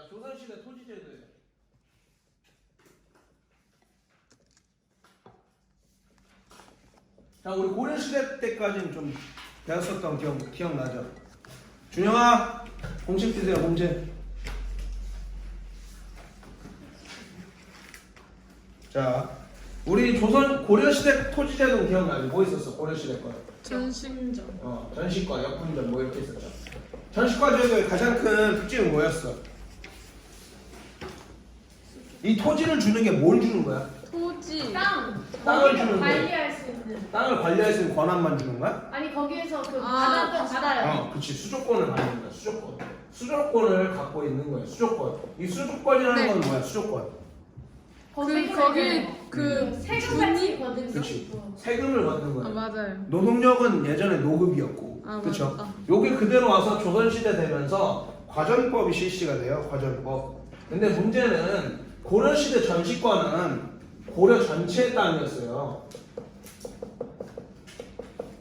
자, 조선시대 토지제도예요. 자, 우리 고려시대 때까지는 좀 배웠었던 기억, 기억나죠? 준영아, 공책 주세요, 공책. 자, 우리 조선 고려시대 토지제도 기억나죠? 뭐 있었어? 고려시대 거. 전신전. 어, 전시과, 역분전 뭐 이렇게 있었죠. 전시과 제도의 가장 큰 특징은 뭐였어? 이 토지를 주는 게 뭘 주는 거야? 토지. 땅. 땅을 거기서 주는 거. 관리할 수 있는. 땅을 관리할 수 있는 권한만 주는 거야? 아니 거기에서 그 아, 받았던 받아요. 어, 그렇지. 수조권을 받는 거야. 수조권. 수조권을 갖고 있는 거야. 수조권. 이 수조권이라는 네. 건 뭐야? 수조권. 그 거기 그 세금 같이거든요. 그치. 어. 세금을 받는 거야. 아 맞아요. 노동력은 예전에 노급이었고, 아, 그렇죠? 맞다. 요게 그대로 와서 조선시대 되면서 과전법이 실시가 돼요. 과전법. 근데 문제는 고려시대 전시권은 고려 전체의 땅이었어요.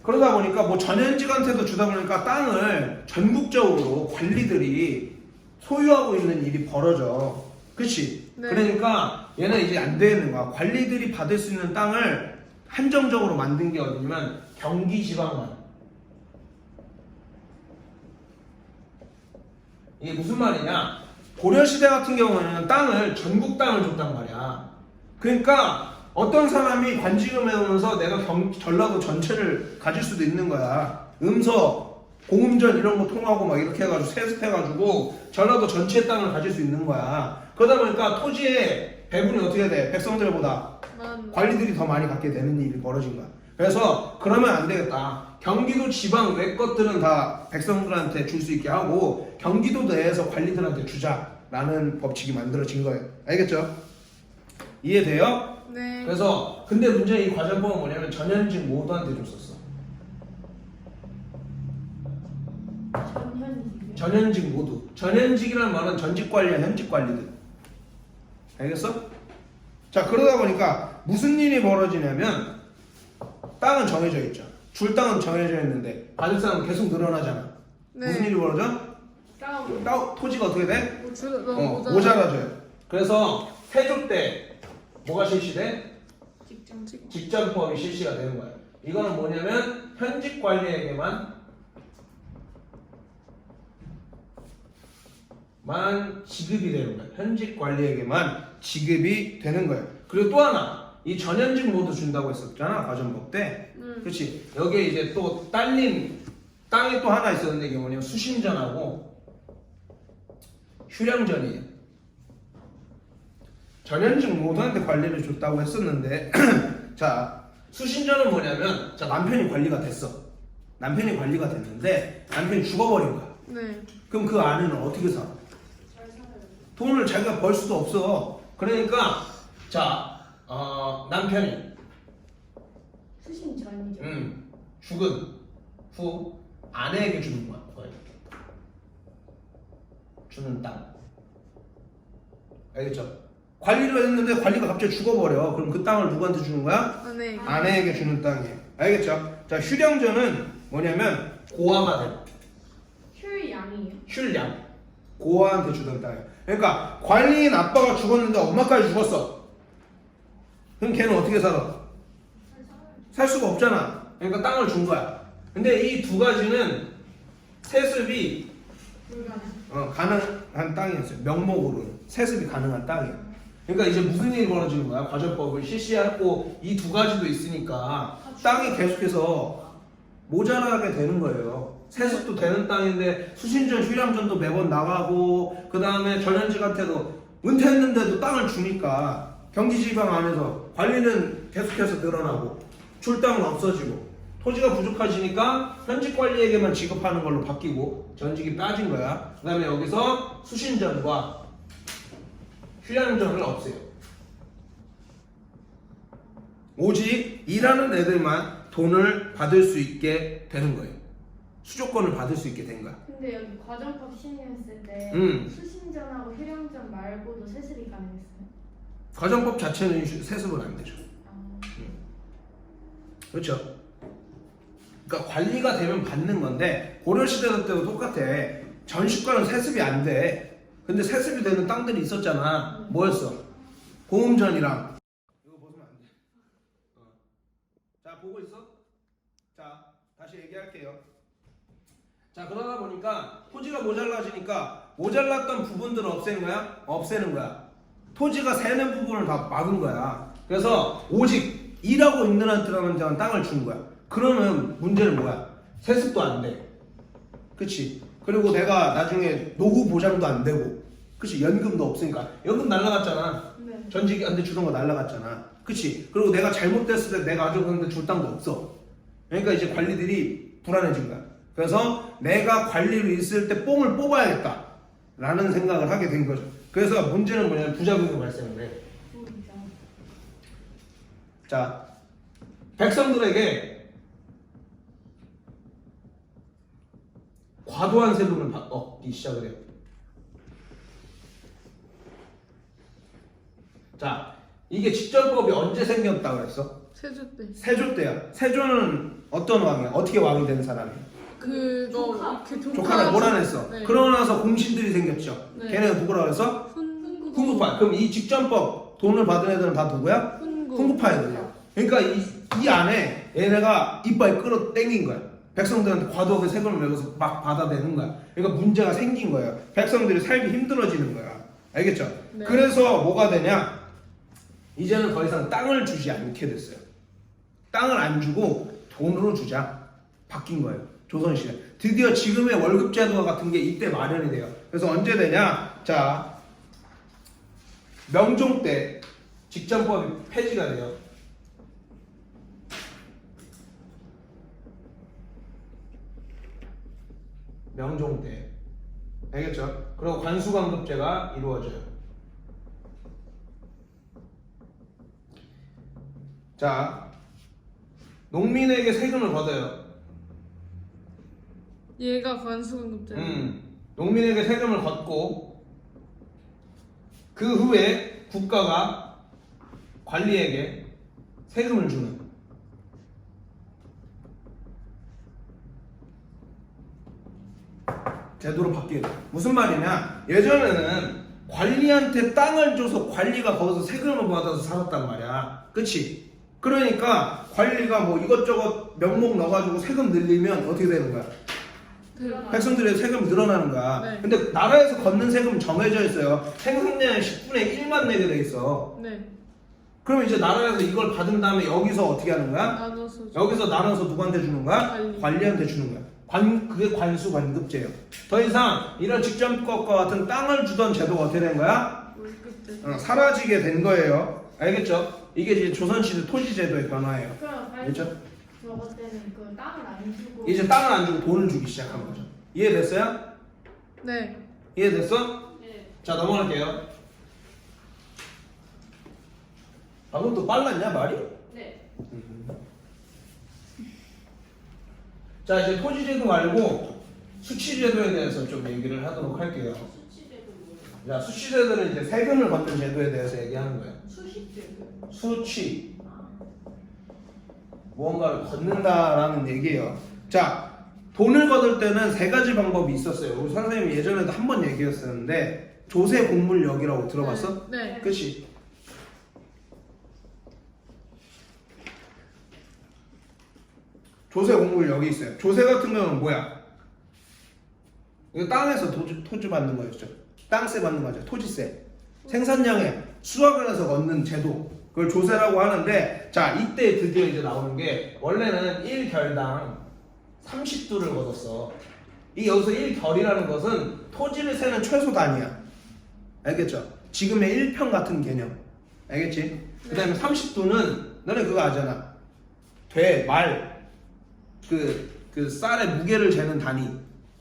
그러다 보니까 뭐 전현직한테도 주다 보니까 땅을 전국적으로 관리들이 소유하고 있는 일이 벌어져. 그치? 네. 그러니까 얘는 이제 안 되는 거야. 관리들이 받을 수 있는 땅을 한정적으로 만든 게 어디냐면 경기 지방만. 이게 무슨 말이냐? 고려시대 같은 경우는 땅을 전국 땅을 줬단 말이야. 그러니까 어떤 사람이 관직을 해오면서 내가 경, 전라도 전체를 가질 수도 있는 거야. 음서, 공음전 이런 거 통하고 막 이렇게 해가지고 세습해가지고 전라도 전체 땅을 가질 수 있는 거야. 그러다 보니까 토지의 배분이 어떻게 돼? 백성들보다 만. 관리들이 더 많이 갖게 되는 일이 벌어진 거야. 그래서 그러면 안 되겠다. 경기도 지방 외 것들은 다 백성들한테 줄 수 있게 하고 경기도 내에서 관리들한테 주자라는 법칙이 만들어진 거예요. 알겠죠? 이해돼요? 네. 그래서 근데 문제 이 과정법은 뭐냐면 전현직 모두한테 줬었어. 전현직이요. 전현직 모두. 전현직이라는 말은 전직 관리야 현직 관리들. 알겠어? 자 그러다 보니까 무슨 일이 벌어지냐면 땅은 정해져 있죠. 줄 땅은 정해져 있는데 받을 사람은 계속 늘어나잖아. 네. 무슨 일이 벌어져? 땅 토지가 어떻게 돼? 뭐 줄, 너무 어, 모자라. 모자라져요. 그래서 세조 때 뭐가 실시돼? 직장. 직전법이 실시가 되는 거예요. 이거는 뭐냐면 현직 관리에게만 만 지급이 되는 거예요. 현직 관리에게만 지급이 되는 거예요. 그리고 또 하나 이 전현직 모두 준다고 했었잖아 과정법 때. 음. 그렇지. 여기에 이제 또 딸린 땅이 또 하나 있었는데 이게 뭐냐면 수신전하고 휴량전이에요. 전현직 모두한테 관리를 줬다고 했었는데 자 수신전은 뭐냐면 자 남편이 관리가 됐어. 남편이 관리가 됐는데 남편이 죽어버린 거야. 네. 그럼 그 아내는 어떻게 살아? 돈을 자기가 벌 수도 없어. 그러니까 자 어, 남편이 수신 전이죠. 음, 죽은 후 아내에게 주는 거야. 거예요. 주는 땅. 알겠죠? 관리를 했는데 관리가 갑자기 죽어버려. 그럼 그 땅을 누구한테 주는 거야? 아, 네. 아내에게 주는 땅이에요. 알겠죠? 자, 휴령전은 뭐냐면 고아가 돼. 휴양이에요. 슐량. 고아한테 주던 땅이에요. 그러니까 관리인 아빠가 죽었는데 엄마까지 죽었어. 그럼 걔는 어떻게 살아? 살 수가 없잖아. 그러니까 땅을 준 거야. 근데 이 두 가지는 세습이. 어, 가능한 땅이었어요. 명목으로는 세습이 가능한 땅이에요. 그러니까 이제 무슨 일이 벌어지는 거야? 과정법을 실시하고 이 두 가지도 있으니까 땅이 계속해서 모자라게 되는 거예요. 세습도 되는 땅인데 수신전, 휴량전도 매번 나가고 그 다음에 전현직한테도 은퇴했는데도 땅을 주니까 경기지방 안에서 관리는 계속해서 늘어나고 줄 땅은 없어지고 토지가 부족해지니까 현직 관리에게만 지급하는 걸로 바뀌고 전직이 빠진 거야. 그 다음에 여기서 수신전과 휴양전을 없애요. 오직 일하는 애들만 돈을 받을 수 있게 되는 거예요. 수조권을 받을 수 있게 된 거야. 근데 여기 과정법 시행했을 때 음. 수신전하고 휴양전 말고도 세습이 가능했어요. 과정법 자체는 휴- 세습은 안 되죠. 아, 그렇죠. 그러니까 관리가 되면 받는 건데 고려시대 때도 똑같아. 전시권은 세습이 안 돼. 근데 세습이 되는 땅들이 있었잖아. 뭐였어? 고음전이랑. 이거 보시면 안 돼. 어. 자 보고 있어? 자 다시 얘기할게요. 자 그러다 보니까 토지가 모자라지니까 모자랐던 부분들을 없애는 거야? 없애는 거야. 토지가 새는 부분을 다 막은 거야. 그래서 오직 일하고 있는 한테만 땅을 준 거야. 그러면 문제는 뭐야? 세습도 안 돼. 그치? 그리고 내가 나중에 노후 보장도 안 되고, 그치? 연금도 없으니까. 연금 날라갔잖아. 네. 전직한테 주던 거 날라갔잖아. 그치? 그리고 내가 잘못됐을 때 내가 가져갔는데 줄 땅도 없어. 그러니까 이제 관리들이 불안해진 거야. 그래서 내가 관리로 있을 때 뽕을 뽑아야겠다. 라는 생각을 하게 된 거죠. 그래서 문제는 뭐냐면 부작용이 발생을 해. 자, 백성들에게 과도한 세금을 받- 얻기 시작을 해요. 자, 이게 직전법이 언제 생겼다고 그랬어? 세조 때. 세조 때야. 세조는 어떤 왕이야? 어떻게 왕이 된 사람이야? 그거 조카. 그 조카. 조카를 몰아냈어. 네. 그러고 나서 공신들이 생겼죠. 네. 걔네가 누구라고 그랬어? 훈 훈구파. 그럼 이 직전법 돈을 받은 애들은 다 누구야? 훈구. 훈구파 애들이야. 그러니까 이, 이 안에 얘네가 이빨 끌어 당긴 거야. 백성들한테 과도하게 세금을 매겨서 막 받아내는 거야. 그러니까 문제가 생긴 거예요. 백성들이 살기 힘들어지는 거야. 알겠죠? 네. 그래서 뭐가 되냐? 이제는 더 이상 땅을 주지 않게 됐어요. 땅을 안 주고 돈으로 주자. 바뀐 거예요. 조선시대. 드디어 지금의 월급 제도 같은 게 이때 마련이 돼요. 그래서 언제 되냐? 자, 명종 때 직전법이 폐지가 돼요. 명종 때. 알겠죠? 그리고 관수광급제가 이루어져요. 자, 농민에게 세금을 걷어요. 얘가 관수공급제. 음, 농민에게 세금을 걷고 그 후에 국가가 관리에게 세금을 주는 제도로 바뀌어요. 무슨 말이냐? 예전에는 관리한테 땅을 줘서 관리가 거기서 세금을 받아서 살았단 말이야. 그치? 그러니까 관리가 뭐 이것저것 명목 넣어가지고 세금 늘리면 어떻게 되는 거야? 그 백성들의 세금이 늘어나는 거야. 네. 근데 나라에서 걷는 세금은 정해져 있어요. 생산량의 10분의 1만 내게 돼 있어. 네. 그러면 이제 나라에서 이걸 받은 다음에 여기서 어떻게 하는 거야? 나눠서. 줘. 여기서 나눠서 누구한테 주는 거야? 관리. 관리한테 주는 거야. 관, 그게 관수 관급제예요. 더 이상 이런 직전법과 같은 땅을 주던 제도가 어떻게 된 거야? 어, 사라지게 된 거예요. 알겠죠? 이게 이제 조선시대 토지제도의 변화예요. 그럼 알겠죠? 저거 때는 그 땅을 안 주고 이제 땅을 안 주고 돈을 주기 시작한 거죠. 이해됐어요? 네. 이해됐어? 네. 자 넘어갈게요. 방금 또 빨랐냐 말이? 네. 자 이제 토지제도 말고 수치제도에 대해서 좀 얘기를 하도록 할게요. 수치제도 뭐예요? 자 수치제도는 이제 세금을 걷는 제도에 대해서 얘기하는 거예요. 수식제도. 수치 무언가를 걷는다라는 얘기예요. 자 돈을 걷을 때는 세 가지 방법이 있었어요. 우리 선생님이 예전에도 한 번 얘기했었는데 조세 공물역이라고 들어봤어? 네. 그치? 조세 공물 여기 있어요. 조세 같은 경우는 뭐야? 이거 땅에서 토지, 토지 받는 거였죠. 땅세 받는 거죠. 토지세. 생산량에 수확을 해서 얻는 제도. 그걸 조세라고 하는데, 자, 이때 드디어 이제 나오는 게, 원래는 1결당 30두를 걷었어. 이 여기서 1결이라는 것은 토지를 세는 최소 단위야. 알겠죠? 지금의 1평 같은 개념. 알겠지? 그 다음에 30도는 너네 그거 아잖아. 돼, 말. 그, 그 쌀의 무게를 재는 단위.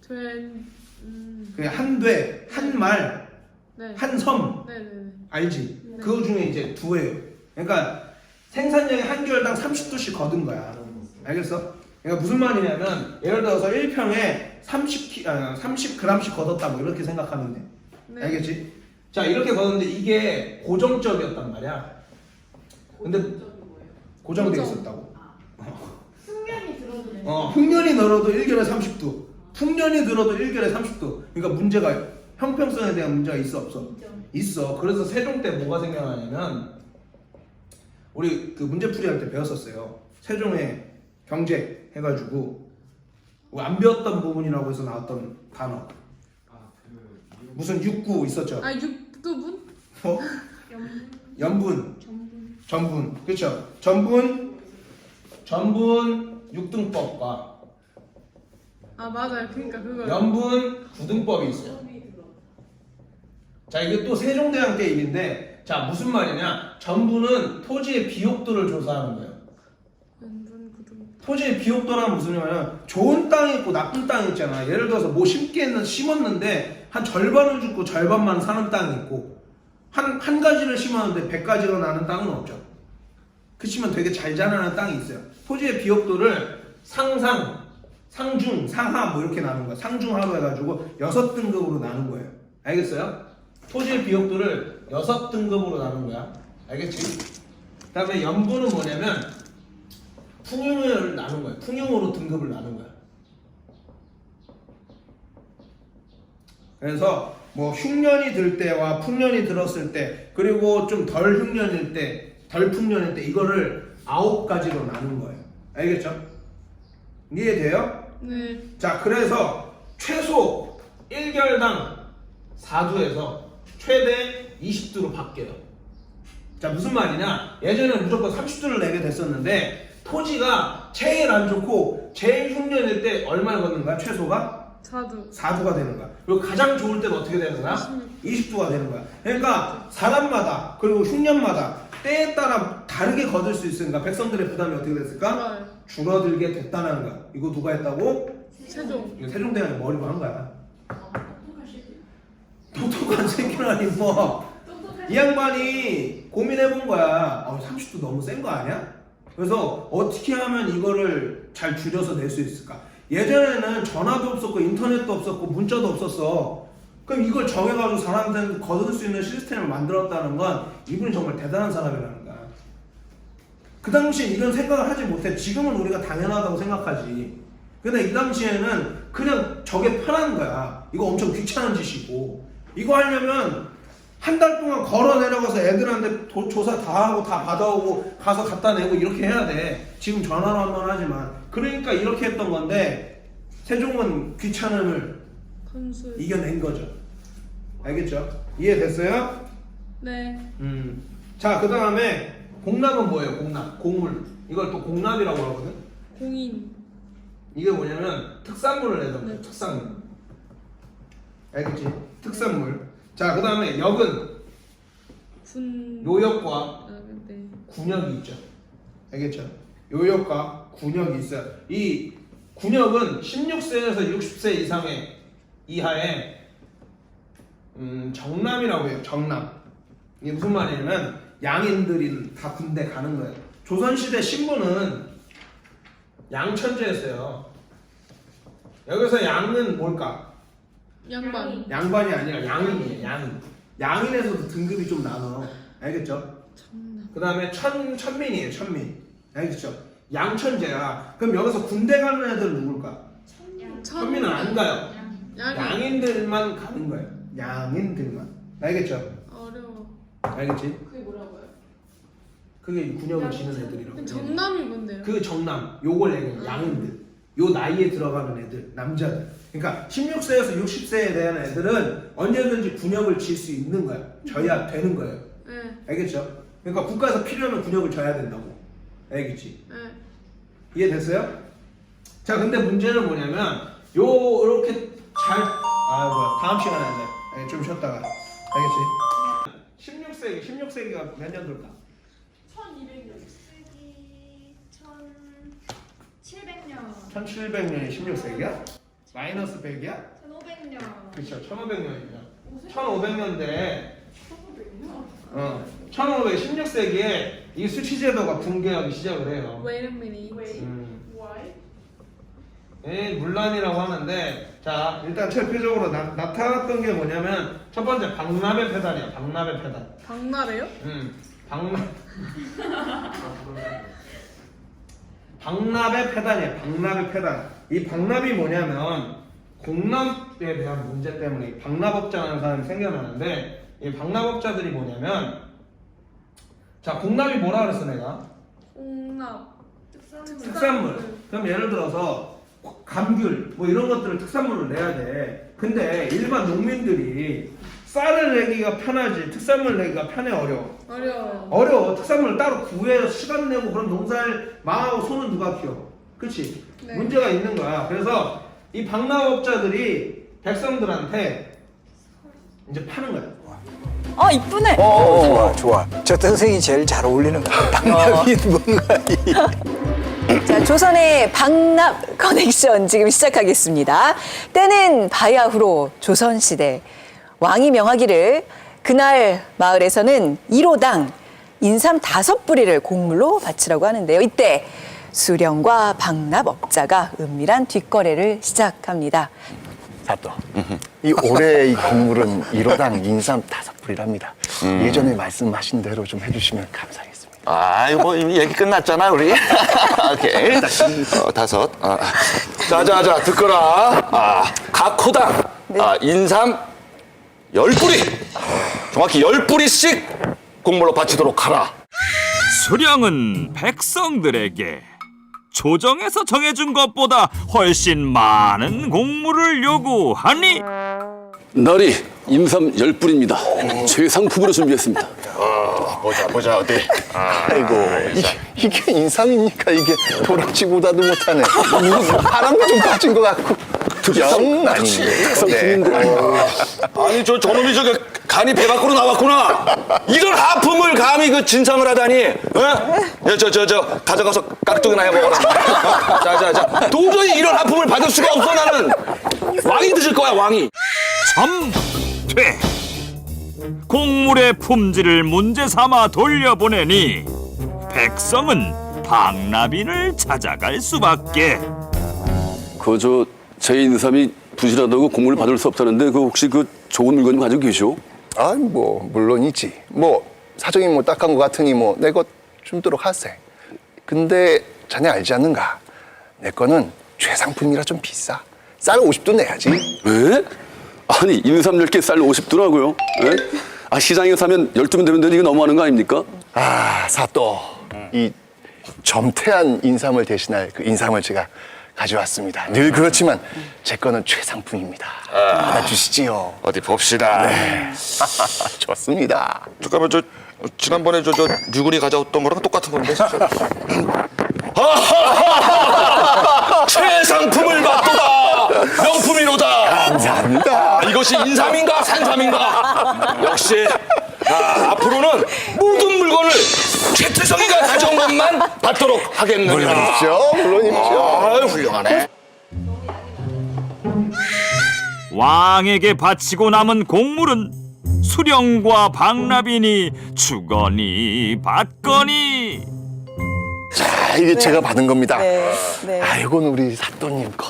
된. 음. 그한 돼, 한 말, 네. 한 섬. 네네네. 알지? 네. 그거 중에 이제 두예요. 그러니까 생산량이 한 개월당 30도씩 거둔 거야. 알겠어? 그러니까 무슨 말이냐면 예를 들어서 1평에 30, 아, 30g씩 걷었다 뭐 이렇게 생각하면 돼. 네. 알겠지? 자 이렇게 걷는데 이게 고정적이었단 말이야. 근데 고정돼 고정. 있었다고. 들어도 돼요. 어, 흉년이 늘어도 1개월에 30도. 풍년이 들어도 1개월에 30도. 그러니까 문제가 형평성에 대한 문제가 있어 없어? 있어. 그래서 세종 때 뭐가 생겨나냐면 우리 그 문제풀이 할 때 배웠었어요. 세종의 경제 해가지고 뭐안 배웠던 부분이라고 해서 나왔던 단어 아그 무슨 육구 있었죠. 아 육두분? 뭐 염분. 염분, 전분. 전분, 그렇죠. 전분, 전분 육등법과 아 맞아요. 그러니까 그거. 염분 구등법이 있어요. 점이 들어. 자 이게 또 세종대왕 때 일인데 자 무슨 말이냐? 전분은 토지의 비옥도를 조사하는 거예요. 토지의 비옥도란 무슨 말이냐면 좋은 땅이 있고 나쁜 땅이 있잖아. 예를 들어서 뭐 심기 했는 심었는데 한 절반을 죽고 절반만 사는 땅이 있고 한 한 가지를 심었는데 백 가지가 나는 땅은 없죠. 그치만 되게 잘 자라는 땅이 있어요. 토지의 비옥도를 상상, 상중, 상하 뭐 이렇게 나눈 거야. 상중하로 해가지고 여섯 등급으로 나눈 거예요. 알겠어요? 토지의 비옥도를 여섯 등급으로 나눈 거야. 알겠지? 그 다음에 염분은 뭐냐면 풍흉을 나눈 거야. 풍흉으로 등급을 나눈 거야. 그래서 뭐 흉년이 들 때와 풍년이 들었을 때 그리고 좀 덜 흉년일 때, 덜 풍년일 때 이거를 아홉 가지로 나눈 거예요. 알겠죠? 이해돼요? 네. 자, 그래서 최소 1결당 4두에서 최대 20두로 바뀌어요. 자, 무슨 말이냐? 예전에 무조건 30두를 내게 됐었는데 토지가 제일 안 좋고 제일 흉년일 때 얼마를 걷는 거야? 최소가 자두. 4두가 되는 거야. 그리고 가장 좋을 때는 어떻게 되는 거야? 20두가 되는 거야. 그러니까 사람마다 그리고 흉년마다 때에 따라 다르게 거둘 수 있으니까 백성들의 부담이 어떻게 됐을까? 좋아요. 줄어들게 됐다는 거야. 이거 누가 했다고? 세종. 이거 세종대왕이 머리로 한 거야. 똑똑한 새끼라니 뭐. 이 양반이 고민해본 거야. 어, 30도 너무 센 거 아니야? 그래서 어떻게 하면 이거를 잘 줄여서 낼 수 있을까? 예전에는 전화도 없었고 인터넷도 없었고 문자도 없었어. 그럼 이걸 정해가지고 사람들한테 거둘 수 있는 시스템을 만들었다는 건 이분이 정말 대단한 사람이라는 거야. 그 당시에 이런 생각을 하지 못해. 지금은 우리가 당연하다고 생각하지. 근데 이 당시에는 그냥 저게 편한 거야. 이거 엄청 귀찮은 짓이고. 이거 하려면 한 달 동안 걸어 내려가서 애들한테 도- 조사 다 하고 다 받아오고 가서 갖다 내고 이렇게 해야 돼. 지금 전화로 한 번 하지만. 그러니까 이렇게 했던 건데 세종은 귀찮음을 건수. 이겨낸 거죠. 알겠죠? 이해됐어요? 네. 음. 자, 그 다음에 공납은 뭐예요? 공납. 곡물. 이걸 또 공납이라고 하거든. 공인. 이게 뭐냐면 특산물을 내던 거예요. 네. 특산물. 알겠지? 특산물. 자, 그 다음에 역은 군. 요역과 아, 네. 군역이 있죠. 알겠죠? 요역과 군역이 있어요. 이 군역은 16세에서 60세 이상의 이하의 음, 정남이라고 해요. 정남. 이게 무슨 말이냐면 양인들이 다 군대 가는 거예요. 조선시대 신분은 양천제였어요. 여기서 양은 뭘까? 양반. 양반이 아니라 양인이에요. 양인. 양인에서도 등급이 좀 나눠. 알겠죠? 참나. 그 다음에 천, 천민이에요, 천민. 알겠죠? 양천제야. 그럼 여기서 군대 가는 애들은 누굴까? 천민은 안 가요. 양이. 양인들만 가는 거예요. 양인들만. 알겠죠? 어려워. 알겠지? 그게 뭐라고요? 그게 이 군역을 지는 애들이라고. 그럼 정남이 뭔데요? 그 정남, 요걸 얘기해요. 양인들. 요 나이에 들어가는 애들, 남자들. 그러니까 16세에서 60세에 대한 애들은 언제든지 군역을 질 수 있는 거야. 져야 되는 거예요. 네. 알겠죠? 그러니까 국가에서 필요하면 군역을 져야 된다고. 알겠지? 네. 이해됐어요? 자, 근데 문제는 뭐냐면 요 이렇게 잘 아, 뭐야. 다음 시간에 하자. 네, 좀 쉬었다가. 알겠지? 16세기, 16세기가 몇 년도일까? 1200년. 1700년, 1700년이 16세기야? 마이너스 100이야? 1500년, 그렇죠. 1500년이죠. 오, 1500년대 1500년? 어, 1516세기에 이 수치제도가 붕괴하기 시작을 해요. Wait a minute. Wait. 음. Why? 예, 문란이라고 하는데 자 일단 대표적으로 나, 나타났던 게 뭐냐면 첫 번째 박람회 폐단이야 박람회 폐단 박나래요? 음 박람 박람회 폐단이야 박람회 폐단. 이 박람이 뭐냐면 공납에 대한 문제 때문에 이 박납업자라는 사람이 생겨나는데 이 박납업자들이 뭐냐면 자 공납이 뭐라 그랬어 내가? 홍납. 특산물. 특산물. 그럼 예를 들어서 감귤 뭐 이런 것들을 특산물을 내야 돼. 근데 일반 농민들이 쌀을 내기가 편하지 특산물 내기가 편해 어려워 어려워요. 어려워 특산물을 따로 구해서 시간 내고 그럼 농사를 망하고 손은 누가 키워 그치 네. 문제가 있는 거야 그래서 이 박납업자들이 백성들한테 이제 파는 거야 아 이쁘네. 어, 좋아, 좋아. 저 동생이 제일 잘 어울리는 것 같아. 방법이 뭔가. 이- 자 조선의 박납 커넥션 지금 시작하겠습니다. 때는 바야흐로 조선 시대 왕이 명하기를 그날 마을에서는 1호당 인삼 다섯 뿌리를 곡물로 바치라고 하는데요. 이때 수령과 박납업자가 은밀한 뒷거래를 시작합니다. 사또. 이 올해 이 곡물은 1호당 인삼 다섯 풀이랍니다. 예전에 말씀하신 대로 좀 해주시면 감사하겠습니다. 아, 이거 뭐 이미 얘기 끝났잖아, 우리. 오케이. 어, 다섯. 아. 자, 자, 자, 듣거라. 아, 각 호당 아, 인삼 열 뿌리. 정확히 열 뿌리씩 곡물로 바치도록 하라. 수령은 백성들에게 조정에서 정해준 것보다 훨씬 많은 공물을 요구하니 날이 임삼 열뿌입니다 최상품으로 준비했습니다. 보자, 보자, 어디. 아이고, 이게, 이게 인삼입니까? 이게 도락지보다도 못하네. 무슨 바람도 좀 빠진 것 같고. 영 아닌데. 특성품인데. 아니, 저, 저놈이 저기 간이 배 밖으로 나왔구나. 이런 하품을 감히 그 진상을 하다니. 어? 야, 저, 저, 저, 가져가서 깍두기나 해 먹어라. 자, 자, 자. 도저히 이런 하품을 받을 수가 없어, 나는. 왕이 드실 거야, 왕이. 점퇴 공물의 품질을 문제 삼아 돌려보내니 백성은 박나빈을 찾아갈 수밖에 그저 제 인삼이 부실하다고 공물을 받을 수 없다는데 그 혹시 그 좋은 물건 좀 가지고 계시오? 아, 뭐, 물론이지. 뭐, 사정이 뭐 딱한 것 같으니 뭐, 내 것 줌도록 하세. 근데 자네 알지 않는가? 내 거는 최상품이라 좀 비싸. 쌀 50도 내야지. 에? 아니 인삼 10개 쌀 50두라고요? 에? 아 시장에 사면 12면 되면 되는데 이거 너무하는 거 아닙니까? 아, 사또. 이 점태한 인삼을 대신할 그 인삼을 제가 가져왔습니다. 늘 그렇지만 제 거는 최상품입니다. 받아주시지요. 어디 봅시다. 좋습니다. 잠깐만, 저, 지난번에 저, 저, 류근이 가져왔던 거랑 똑같은 건데. 최상품을 맛보다 명품이로다. 감사합니다. 아, 이것이 인삼인가 산삼인가? 역시 아, 앞으로는 모든 물건을 최태성이가 가져온 것만 받도록 하겠느냐. 물론이죠. 물론이죠. 아, 훌륭하네. 왕에게 바치고 남은 공물은 수령과 박나빈이 주거니 받거니 자, 이게 제가 받은 겁니다. 네, 네. 아, 이건 우리 사또님 거.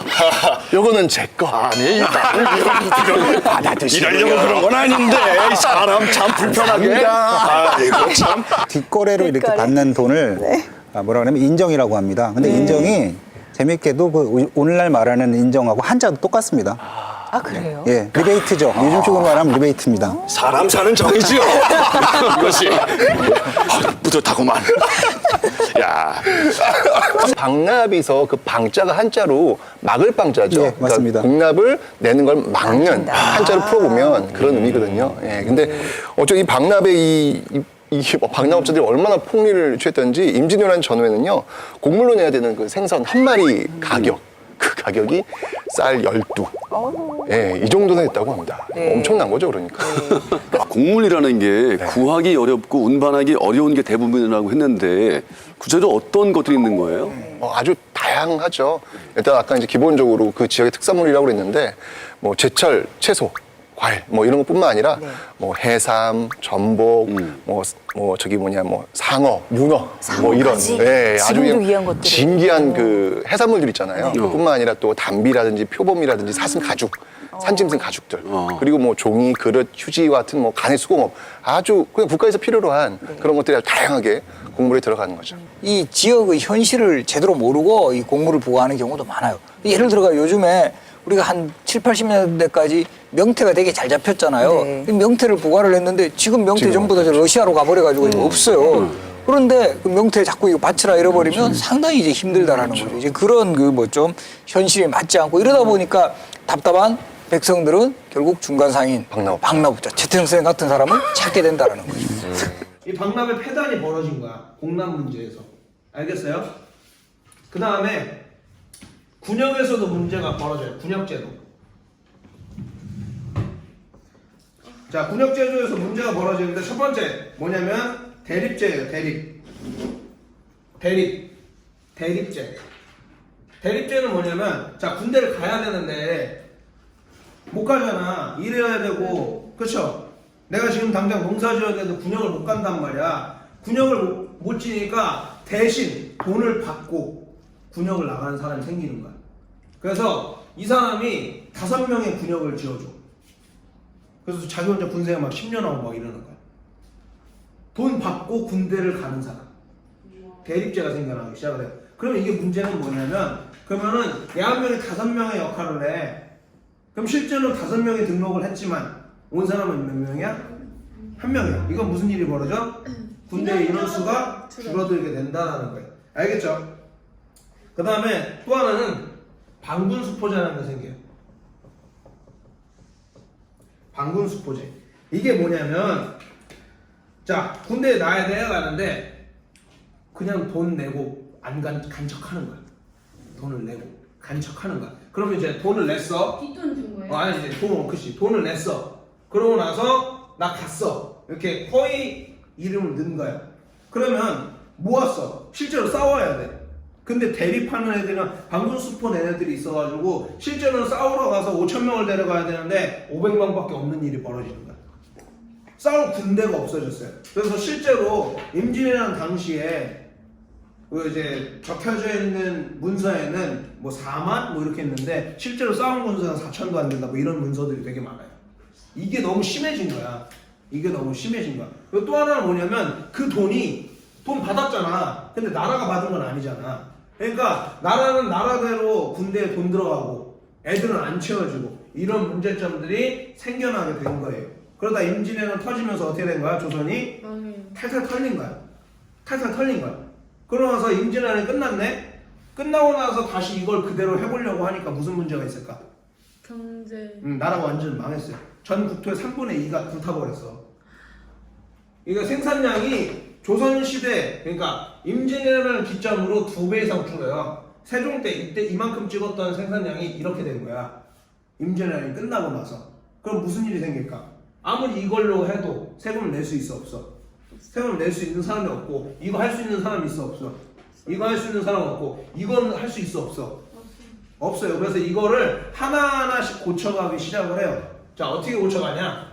요거는 제 거. 아니, 이런 받아주시고요. 이러려고 그런 건 아닌데 이 사람 참 불편하게. 아, 이거 참. 뒷거래로 이렇게 뒷거래. 받는 돈을 네. 아, 뭐라 그러냐면 인정이라고 합니다. 근데 인정이 재밌게도 그 오- 오늘날 말하는 인정하고 한자도 똑같습니다. 아 그래요? 예, 리베이트죠. 요즘 식으로 말하면 리베이트입니다. 사람 사는 정이지요. 이것이 아, 뿌듯하구만. 야, 방납에서 그 방자가 한자로 막을 방자죠. 예, 맞습니다. 그러니까 공납을 내는 걸 막는 한자로 풀어보면 그런 의미거든요. 예, 근데 어쩌 이 방납의 이, 이 이게 뭐 방납업자들이 얼마나 폭리를 취했던지 임진왜란 전후에는요 곡물로 내야 되는 그 생선 한 마리 가격 그 가격이 쌀 열두 예, 이 정도나 했다고 합니다. 네. 엄청난 거죠, 그러니까. 곡물이라는 게 구하기 어렵고 운반하기 어려운 게 대부분이라고 했는데 구체적으로 어떤 것들이 있는 거예요? 어, 아주 다양하죠. 일단 아까 이제 기본적으로 그 지역의 특산물이라고 그랬는데 뭐 제철 채소, 과일 뭐 이런 것뿐만 아니라 뭐 해삼, 전복, 뭐, 뭐 저기 뭐냐 뭐 상어, 문어 뭐 이런 상어까지? 예, 아주 지금도 그냥 위한 것들을. 진귀한 그 해산물들 있잖아요. 그뿐만 아니라 또 담비라든지 표범이라든지 사슴 가죽, 산짐승 가죽들 그리고 뭐 종이, 그릇, 휴지와 같은 뭐 간의 수공업 아주 그냥 국가에서 필요로 한 그런 것들이 아주 다양하게 곡물에 들어가는 거죠. 이 지역의 현실을 제대로 모르고 이 공물을 보호하는 경우도 많아요. 예를 들어가 요즘에 우리가 한 7, 80년대까지 명태가 되게 잘 잡혔잖아요. 네. 이 명태를 부과를 했는데 지금 명태 지금 전부 다저 러시아로 가버려가지고 이거 없어요. 그런데 그 명태 자꾸 이거 바치라 잃어버리면 상당히 이제 힘들다라는 거죠. 이제 그런 그 뭐 좀 현실에 맞지 않고 이러다 보니까 답답한 백성들은 결국 중간 상인 박나업. 박나업자 최태성 같은 사람을 찾게 된다라는 거죠. 이 박람회 폐단이 벌어진 거야. 공남 문제에서. 알겠어요? 그 다음에 군역에서도 문제가 벌어져요. 군역제도. 자, 군역제도에서 문제가 벌어지는데 첫 번째 뭐냐면 대립제예요. 대립. 대립. 대립제. 대립제는 뭐냐면 자 군대를 가야 되는데 못 가잖아. 일해야 되고, 그쵸? 내가 지금 당장 농사 지어야 되는데 군역을 못 간단 말이야. 군역을 못, 못 지니까 대신 돈을 받고 군역을 나가는 사람이 생기는 거야. 그래서 이 사람이 다섯 명의 군역을 지어줘. 그래서 자기 혼자 군생활 막 10년 하고 막 이러는 거야. 돈 받고 군대를 가는 사람. 대립제가 생겨나기 시작을 해요. 그러면 이게 문제는 뭐냐면, 그러면은 대한민국에 다섯 명의 역할을 해. 그럼 실제로 다섯 명이 등록을 했지만 온 사람은 몇 명이야? 한 명이야. 이건 무슨 일이 벌어져? 군대 인원수가 줄어들게 된다는 거예요. 알겠죠? 그 다음에 또 하나는 방군수포제라는 게 생겨요. 방군수포제. 이게 뭐냐면 자 군대에 나야 돼야 가는데 그냥 돈 내고 안 간, 간척하는 거야. 돈을 내고 간척하는 거야. 그러면 이제 돈을 냈어. 뒷돈 준 거예요? 어, 아니 이제 돈, 그치 돈을 냈어. 그러고 나서 나 갔어. 이렇게 허위 이름을 넣은 거야. 그러면 모았어. 실제로 싸워야 돼. 근데 대립하는 애들은 낸 애들이 있어가지고 실제로는 싸우러 가서 5천 명을 데려가야 되는데 500명밖에 없는 일이 벌어지는 거야. 싸울 군대가 없어졌어요. 그래서 실제로 임진왜란 당시에 그 이제 적혀져 있는 문서에는 뭐 4만 뭐 이렇게 있는데 실제로 싸운 군수가 4천도 안 된다 뭐 이런 문서들이 되게 많아요. 이게 너무 심해진 거야. 이게 너무 심해진 거야. 또 하나는 뭐냐면 그 돈이 돈 받았잖아. 근데 나라가 받은 건 아니잖아. 그러니까 나라는 나라대로 군대에 돈 들어가고 애들은 안 채워지고 이런 문제점들이 생겨나게 된 거예요. 그러다 임진왜란 터지면서 어떻게 된 거야? 조선이 망해. 탈탈 털린 거야. 탈탈 털린 거야. 그러고 나서 임진왜란이 끝났네? 끝나고 나서 다시 이걸 그대로 해보려고 하니까 무슨 문제가 있을까? 경제. 음, 나라가 완전 망했어요. 전 국토의 3분의 2가 불타버렸어. 이거 생산량이 조선시대, 그러니까 임진왜란을 기점으로 두 배 이상 줄어요. 세종 때 이때 이만큼 찍었던 생산량이 이렇게 된 거야. 임진왜란이 끝나고 나서. 그럼 무슨 일이 생길까? 아무리 이걸로 해도 세금을 낼 수 있어 없어? 세금을 낼 수 있는 사람이 없고 이거 할 수 있는 사람이 있어 없어? 이거 할 수 있는 사람 없고 이건 할 수 있어 없어? 없어요. 그래서 이거를 하나하나씩 고쳐가기 시작을 해요. 자, 어떻게 고쳐가냐?